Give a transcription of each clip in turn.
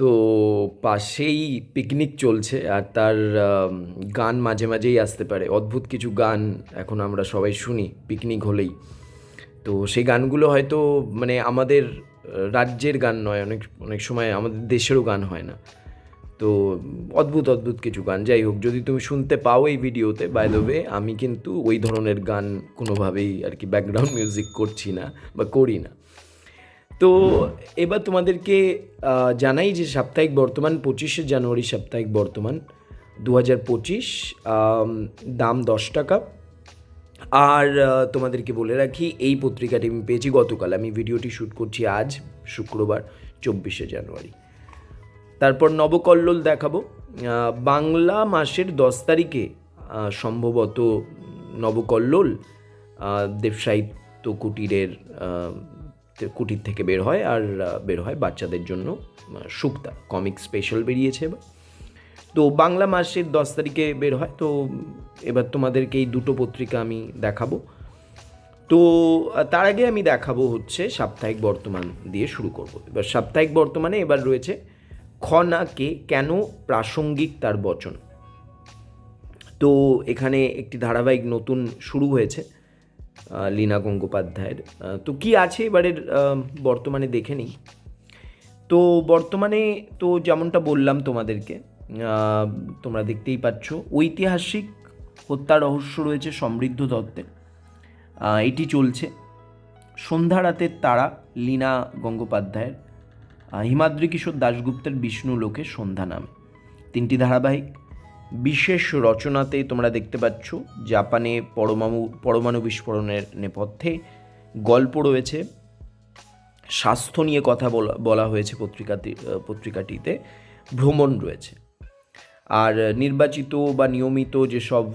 তো পাশেই পিকনিক চলছে আর তার গান মাঝে মাঝেই আসতে পারে। অদ্ভুত কিছু গান এখন আমরা সবাই শুনি পিকনিক হলেই। তো সেই গানগুলো হয়তো মানে আমাদের রাজ্যের গান নয়, অনেক অনেক সময় আমাদের দেশেরও গান হয় না। তো অদ্ভুত অদ্ভুত কিছু গান। যাই হোক, যদি তুমি শুনতে পাও এই ভিডিওতে বাই আমি কিন্তু ওই ধরনের গান কোনোভাবেই আর কি ব্যাকগ্রাউন্ড মিউজিক করছি না বা করি না। তো এবার তোমাদেরকে জানাই যে সাপ্তাহিক বর্তমান পঁচিশে জানুয়ারি সাপ্তাহিক বর্তমান দু হাজার পঁচিশ দাম দশ টাকা। আর তোমাদেরকে বলে রাখি, এই পত্রিকাটি আমি পেয়েছি গতকাল। আমি ভিডিওটি শ্যুট করছি আজ, শুক্রবার, চব্বিশে জানুয়ারি। তারপর নবকল্লোল দেখাবো। বাংলা মাসের দশ তারিখে সম্ভবত নবকল্লোল দেবসাহিত্য কুটিরের কুটির থেকে বের হয় আর বের হয় বাচ্চাদের জন্য সুক্তা। কমিক স্পেশাল বেরিয়েছে এবার। তো বাংলা মাসের দশ তারিখে বের হয়। তো এবার তোমাদেরকে এই দুটো পত্রিকা আমি দেখাবো। তো তার আগে আমি দেখাবো হচ্ছে সাপ্তাহিক বর্তমান দিয়ে শুরু করব। এবার সাপ্তাহিক বর্তমানে এবার রয়েছে খনাকে কেন প্রাসঙ্গিক তার বচন। তো এখানে একটি ধারাবাহিক নতুন শুরু হয়েছে। লীনা গঙ্গোপাধ্যায়ের। তো কি আছে এবারের বর্তমানে দেখে নিই। তো বর্তমানে তো যেমনটা বললাম তোমাদেরকে তোমরা দেখতেই পাচ্ছ, ঐতিহাসিক হত্যা রহস্য রয়েছে সমৃদ্ধ দত্তের। এটি চলছে সন্ধ্যা রাতের তারা লীনা গঙ্গোপাধ্যায়ের হিমাদ্রি কিশোর দাশগুপ্তের বিষ্ণু লোকে সন্ধ্যা নামে। তিনটি ধারাবাহিক বিশেষ রচনাতে তোমরা দেখতে পাচ্ছ জাপানে পরমাণু পরমাণু বিস্ফোরণের নেপথ্যে গল্প রয়েছে। স্বাস্থ্য নিয়ে কথা বলা বলা হয়েছে পত্রিকাটি পত্রিকাটিতে। ভ্রমণ রয়েছে। আর নির্বাচিত বা নিয়মিত যেসব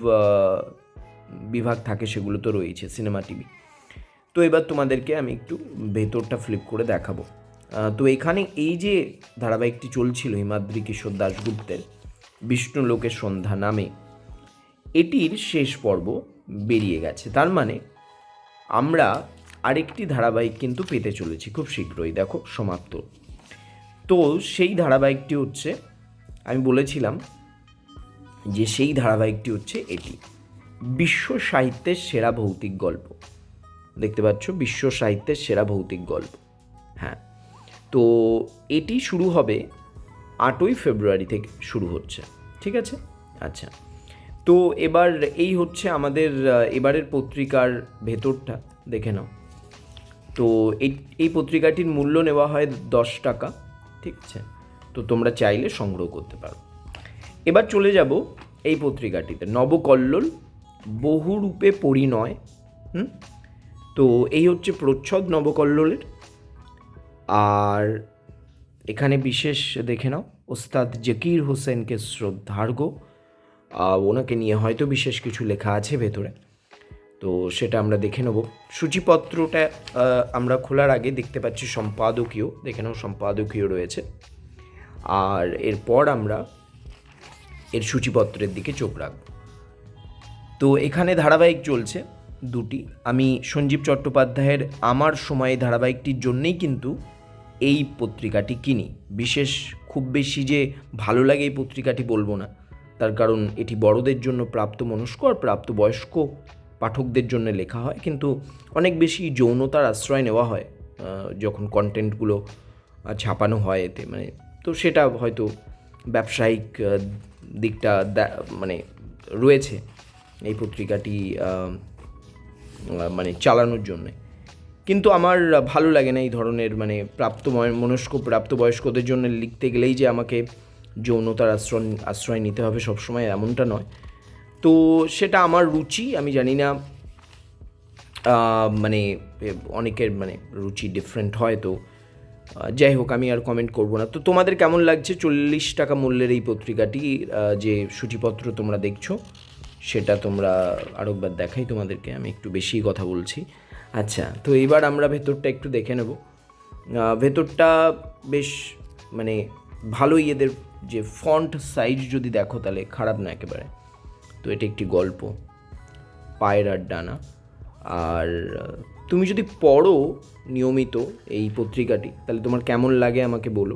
বিভাগ থাকে সেগুলো তো রয়েছে সিনেমা টিভি। তো এবার তোমাদেরকে আমি একটু ভেতরটা ফ্লিপ করে দেখাবো। তো এখানে এই যে ধারাবাহিকটি চলছিল হিমাদ্রি কিশোর দাশগুপ্তের বিষ্ণু লোকের সন্ধ্যা নামে। এটির শেষ পর্ব বেরিয়ে গেছে। তার মানে আমরা আরেকটি ধারাবাহিক কিন্তু পেতে চলেছি খুব শীঘ্রই। দেখো, সমাপ্ত। তো সেই ধারাবাহিকটি হচ্ছে, আমি বলেছিলাম যে সেই ধারাবাহিকটি হচ্ছে এটি। বিশ্ব সাহিত্যের সেরা ভৌতিক গল্প। দেখতে পাচ্ছ, বিশ্ব সাহিত্যের সেরা ভৌতিক গল্প। হ্যাঁ। তো এটি শুরু হবে আটই ফেব্রুয়ারি থেকে শুরু হচ্ছে। ঠিক আছে? আচ্ছা। তো এবার এই হচ্ছে আমাদের এবারের পত্রিকার ভেতরটা, দেখে নাও। তো এই এই পত্রিকাটির মূল্য নেওয়া হয় দশ টাকা, ঠিক আছে? তো তোমরা চাইলে সংগ্রহ করতে পারো। এবার চলে যাব এই পত্রিকাটিতে। নবকল্লোল, বহুরূপে পরিণয়, হুম? তো এই হচ্ছে প্রচ্ছদ নবকল্লোলের। আর এখানে বিশেষ দেখে নাও, ওস্তাদ জাকির হোসেনকে শ্রদ্ধার্ঘ। ওনাকে নিয়ে হয়তো বিশেষ কিছু লেখা আছে ভেতরে। তো সেটা আমরা দেখে নেব। সূচিপত্রটা আমরা খোলার আগে দেখতে পাচ্ছি সম্পাদকীয়, দেখে নাও সম্পাদকীয় রয়েছে। আর এরপর আমরা এর সূচিপত্রের দিকে চোখ রাখব। তো এখানে ধারাবাহিক চলছে দুটি। আমি সঞ্জীব চট্টোপাধ্যায়ের আমার সময় ধারাবাহিকটির জন্যেই কিন্তু এই পত্রিকাটি কিনি। বিশেষ খুব বেশি যে ভালো লাগে এই পত্রিকাটি বলব না। তার কারণ এটি বড়দের জন্য প্রাপ্ত মনস্ক আর প্রাপ্ত বয়স্ক পাঠকদের জন্য লেখা হয়। কিন্তু অনেক বেশি যৌনতার আশ্রয় নেওয়া হয় যখন কন্টেন্টগুলো ছাপানো হয় এতে। মানে তো সেটা হয়তো ব্যবসায়িক দিকটা মানে রয়েছে এই পত্রিকাটি মানে চালানোর জন্যে। কিন্তু আমার ভালো লাগে না এই ধরনের মানে প্রাপ্ত মনস্ক, প্রাপ্তবয়স্কদের জন্য লিখতে গেলেই যে আমাকে যৌনতার আশ্রয় আশ্রয় নিতে হবে সবসময় এমনটা নয়। তো সেটা আমার রুচি, আমি জানি না মানে অনেকের মানে রুচি ডিফারেন্ট হয় তো যাই হোক আমি আর কমেন্ট করব না। তো তোমাদের কেমন লাগছে চল্লিশ টাকা মূল্যের এই পত্রিকাটি যে সূচিপত্র তোমরা দেখছ, সেটা তোমরা আরেকবার দেখাই তোমাদেরকে, আমি একটু বেশি কথা বলছি। আচ্ছা তো এবার আমরা ভেতরটা একটু দেখে নেব। ভেতরটা বেশ মানে ভালোই এদের যে ফন্ট সাইজ যদি দেখো তাহলে খারাপ না একেবারে। তো এটা একটি গল্প পায়রার ডানা। আর তুমি যদি পড়ো নিয়মিত এই পত্রিকাটি, তাহলে তোমার কেমন লাগে আমাকে বলো।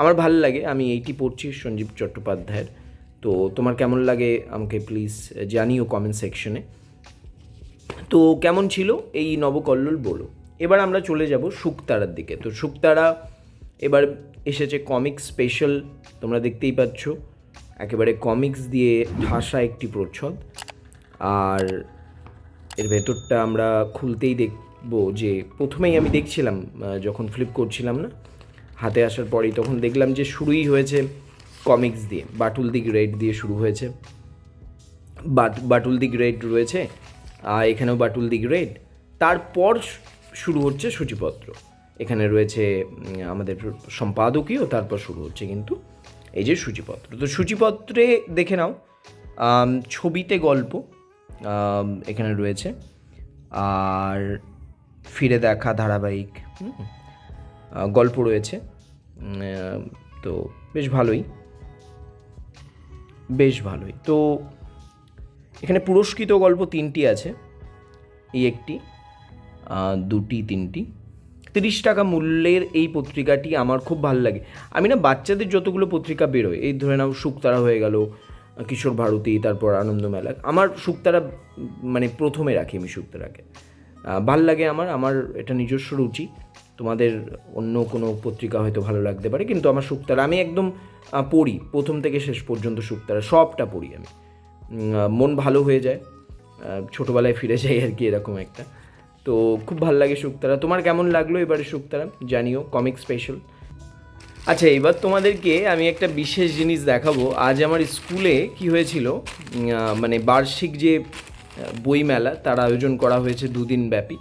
আমার ভালো লাগে, আমি এইটি পড়ছি সঞ্জীব চট্টোপাধ্যায়ের। তো তোমার কেমন লাগে আমাকে প্লিজ জানিও কমেন্ট সেকশনে তো কেমন ছিল? এই নবকল্লোল বলো। এবার আমরা চলে যাব শুকতারার দিকে। তো শুকতারা এবার এসেছে কমিক স্পেশাল তোমরা দেখতেই পাচ্ছ। একেবারে কমিক্স দিয়ে ঠাসা একটি প্রচ্ছদ। আর এর ভেতরটা আমরা খুলতেই দেখব যে, প্রথমেই আমি দেখছিলাম যখন ফ্লিপ করছিলাম না, হাতে আসার পরেই তখন দেখলাম যে শুরুই হয়েছে কমিক্স দিয়ে। বাটুল দি গ্রেট দিয়ে শুরু হয়েছে। বাট, বাটুল দি গ্রেট রয়েছে এখানেও বাটুল দি গ্রেট। তারপর শুরু হচ্ছে সূচিপত্র। এখানে রয়েছে আমাদের সম্পাদকীয়, তারপর শুরু হচ্ছে কিন্তু এই যে সূচিপত্র। তো সূচিপত্রে দেখে নাও ছবিতে গল্প এখানে রয়েছে। আর ফিরে দেখা ধারাবাহিক গল্প রয়েছে। তো বেশ ভালোই। বেশ ভালোই। তো এখানে পুরস্কৃত গল্প তিনটি আছে। এই একটি দুটি, তিনটি। তিরিশ টাকা মূল্যের এই পত্রিকাটি আমার খুব ভালো লাগে। আমি না বাচ্চাদের যতগুলো পত্রিকা বেরোয়, এই ধরে নাও শুকতারা হয়ে গেল, কিশোর ভারতী, তারপর আনন্দমেলা আমার শুকতারা মানে প্রথমে রাখি আমি শুকতারাকে। ভালো লাগে আমার আমার এটা নিজস্ব রুচি। তোমাদের অন্য কোনো পত্রিকা হয়তো ভালো লাগতে পারে, কিন্তু আমার শুকতারা, আমি একদম পড়ি, প্রথম থেকে শেষ পর্যন্ত শুকতারা, সবটা পড়ি আমি। মন ভালো হয়ে যায়। ছোটোবেলায় ফিরে যাই আর কি এরকম একটা। তো খুব ভালো লাগে শুক্তারা তোমার কেমন লাগল এবারে শুক্তারা জানিও কমিক স্পেশাল আচ্ছা এবার তোমাদেরকে আমি একটা বিশেষ জিনিস দেখাবো। আজ আমার স্কুলে কি হয়েছিল? মানে বার্ষিক যে বইমেলা, তার আয়োজন করা হয়েছে দুদিন ব্যাপী।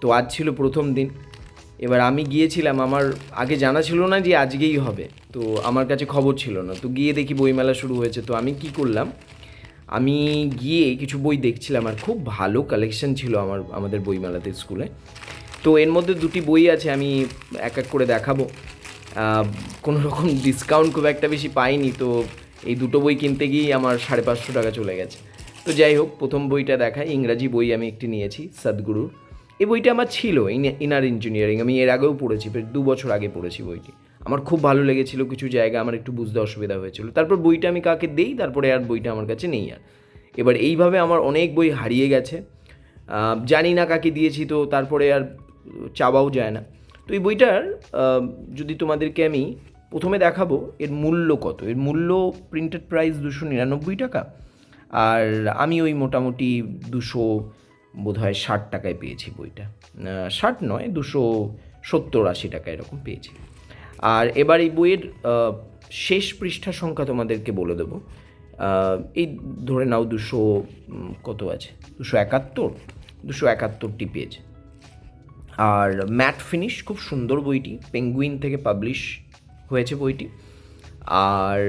তো আজ ছিল প্রথম দিন। এবার আমি গিয়েছিলাম, আমার আগে জানা ছিল না যে আজকেই হবে। তো আমার কাছে খবর ছিল না। তো গিয়ে দেখি বইমেলা শুরু হয়েছে। তো আমি কি করলাম? আমি গিয়ে কিছু বই দেখছিলাম আর খুব ভালো কালেকশন ছিল আমার, আমাদের বইমেলাতে স্কুলে তো এর মধ্যে দুটি বই আছে, আমি এক এক করে দেখাবো। কোনো রকম ডিসকাউন্ট খুব একটা বেশি পাইনি, তো এই দুটো বই কিনতে গিয়েই আমার সাড়ে পাঁচশো টাকা চলে গেছে। তো যাই হোক, প্রথম বইটা দেখাই, ইংরাজি বই আমি একটি নিয়েছি, সদ্গুরুর। এই বইটা আমার ছিল ইনার ইঞ্জিনিয়ারিং আমি এর আগেও পড়েছি দু বছর আগে পড়েছি বইটি। আমার খুব ভালো লেগেছিল, কিছু জায়গা আমার একটু বুঝতে অসুবিধা হয়েছিল। তারপর বইটা আমি কাকে দেই? তারপরে আর বইটা আমার কাছে নেই আর। এবার এইভাবে আমার অনেক বই হারিয়ে গেছে। জানি না কাকে দিয়েছি তো, তারপরে আর চাওয়াও যায় না। তো এই বইটার যদি তোমাদেরকে আমি প্রথমে দেখাবো, এর মূল্য কত? এর মূল্য প্রিন্টেড প্রাইস দুশো নিরানব্বই টাকা। আর আমি ওই মোটামুটি দুশো বোধহয় ষাট টাকায় পেয়েছি বইটা। ষাট নয়, দুশো সত্তর আশি টাকা এরকম পেয়েছি। আর এবার এই বইয়ের শেষ পৃষ্ঠা সংখ্যা তোমাদেরকে বলে দেবো। এই ধরে নাও দুশো কত আছে? দুশো একাত্তর? দুশো একাত্তরটি পেজ। আর ম্যাট ফিনিশ, খুব সুন্দর বইটি, পেঙ্গুইন থেকে পাবলিশ হয়েছে বইটি। আর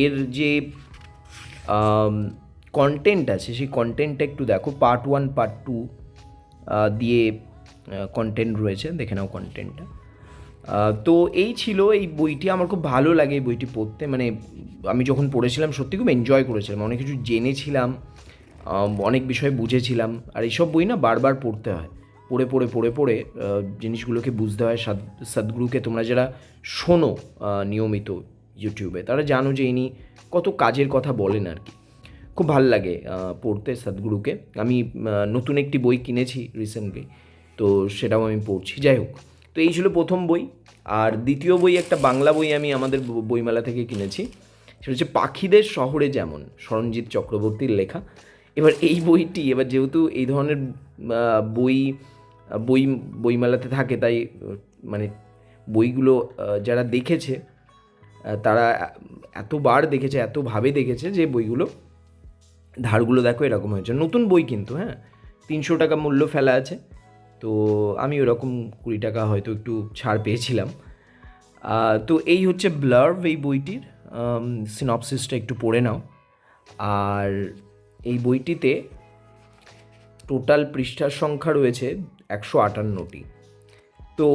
এর যে কন্টেন্ট আছে, সেই কন্টেন্টটা একটু দেখো পার্ট ওয়ান পার্ট টু দিয়ে কন্টেন্ট রয়েছে, দেখে নাও কন্টেন্টটা তো এই ছিল এই বইটি। আমার খুব ভালো লাগে এই বইটি পড়তে। মানে আমি যখন পড়েছিলাম, সত্যি খুব এনজয় করেছিলাম। অনেক কিছু জেনেছিলাম অনেক বিষয় বুঝেছিলাম। আর এইসব বই না বারবার পড়তে হয়। পড়ে পড়ে পড়ে পড়ে জিনিসগুলোকে বুঝতে হয়। সাদ, সদ্গুরুকে তোমরা যারা শোনো নিয়মিত ইউটিউবে, তারা জানো যে ইনি কত কাজের কথা বলেন আর কি। খুব ভালো লাগে পড়তে সদ্গুরুকে। আমি নতুন একটি বই কিনেছি রিসেন্টলি তো সেটাও আমি পড়ছি। যাই হোক, তো এই ছিল প্রথম বই। আর দ্বিতীয় বই, একটা বাংলা বই আমি আমাদের বইমেলা থেকে কিনেছি। সেটা হচ্ছে পাখিদের শহরে যেমন সরঞ্জিৎ চক্রবর্তীর লেখা। এবার এই বইটি, এবার যেহেতু এই ধরনের বই বই, বইমেলাতে থাকে, তাই মানে বইগুলো যারা দেখেছে তারা এতবার দেখেছে, এতভাবে দেখেছে যে বইগুলো, ধারগুলো দেখো এরকম হয়েছে। নতুন বই কিন্তু হ্যাঁ। তিনশো টাকা মূল্য ফেলা আছে। তো আমি ওরকম কুড়ি টাকা হয়তো একটু ছাড় পেয়েছিলাম। তো এই হচ্ছে ব্লার্ভ এই বইটির। সিনপসিসটা একটু পড়ে নাও। আর এই বইটিতে টোটাল পৃষ্ঠার সংখ্যা রয়েছে একশো আটান্নটি। তো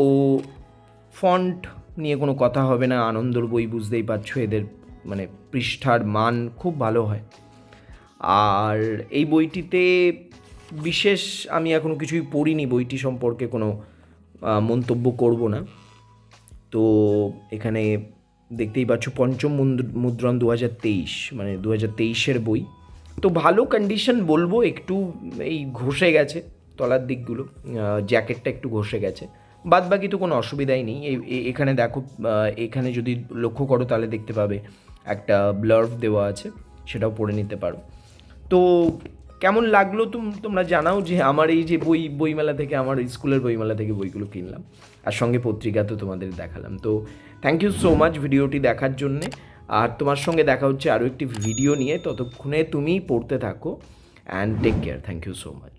ফন্ট নিয়ে কোনো কথা হবে না, আনন্দর বই বুঝতেই পারছ এদের মানে পৃষ্ঠার মান খুব ভালো হয়। আর এই বইটিতে বিশেষ আমি এখনও কিছুই পড়িনি বইটি সম্পর্কে কোনো মন্তব্য করব না। তো এখানে দেখতেই পাচ্ছ পঞ্চম মুদ্র- মুদ্রণ দু হাজার তেইশ মানে দু হাজার তেইশের বই। তো ভালো কন্ডিশন বলব, একটু এই ঘষে গেছে তলার দিকগুলো জ্যাকেটটা একটু ঘষে গেছে। বাদ বাকি তো কোনো অসুবিধাই নেই। এখানে দেখো এখানে যদি লক্ষ্য করো তাহলে দেখতে পাবে একটা ব্লার্ভ দেওয়া আছে, সেটাও পড়ে নিতে পারো। তো কেমন লাগল তুম, তোমরা জানাও যে আমার এই যে বই, বইমেলা থেকে, আমার স্কুলের বইমেলা থেকে বইগুলো কিনলাম। আর সঙ্গে পত্রিকা তো তোমাদের দেখালাম। তো থ্যাংক ইউ সো মাচ ভিডিওটি দেখার জন্যে। আর তোমার সঙ্গে দেখা হচ্ছে আরও একটি ভিডিও নিয়ে। ততক্ষণে তুমি পড়তে থাকো। And take care thank you so much